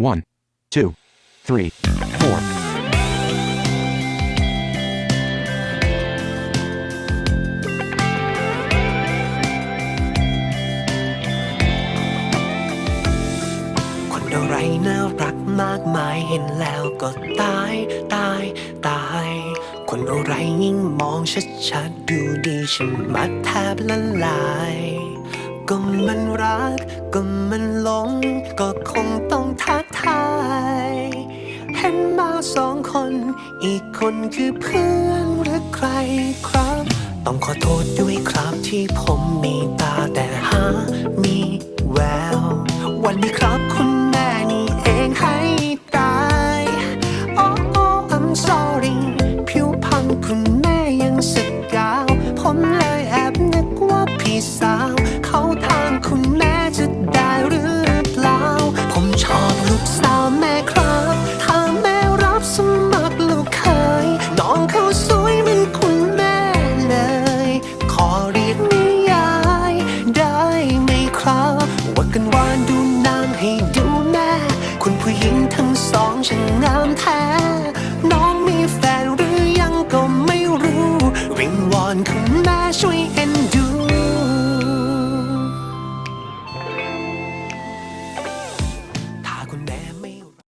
One, two, three, four. คนอะไรน่ารักมากมายเห็นแล้วก็ตาย ตาย ตาย คนอะไรยิ่งมองชัดๆดูดีฉันมัดแทบละลาย ก็มันรัก ก็มันหลงก็คงต้องทักทาย เห็นมาสองคน อีกคนคือเพื่อนหรือใครครับ ต้องขอโทษด้วยครับที่ผมมีตาแต่หามีแวว วันนี้ครับ ให้ดูแม่คุณผู้หญิงทั้งสองช่างงามแท้ น้องมีแฟนหรือยังก็ไม่รู้ วิงวอนคุณแม่ช่วยเอ็นดู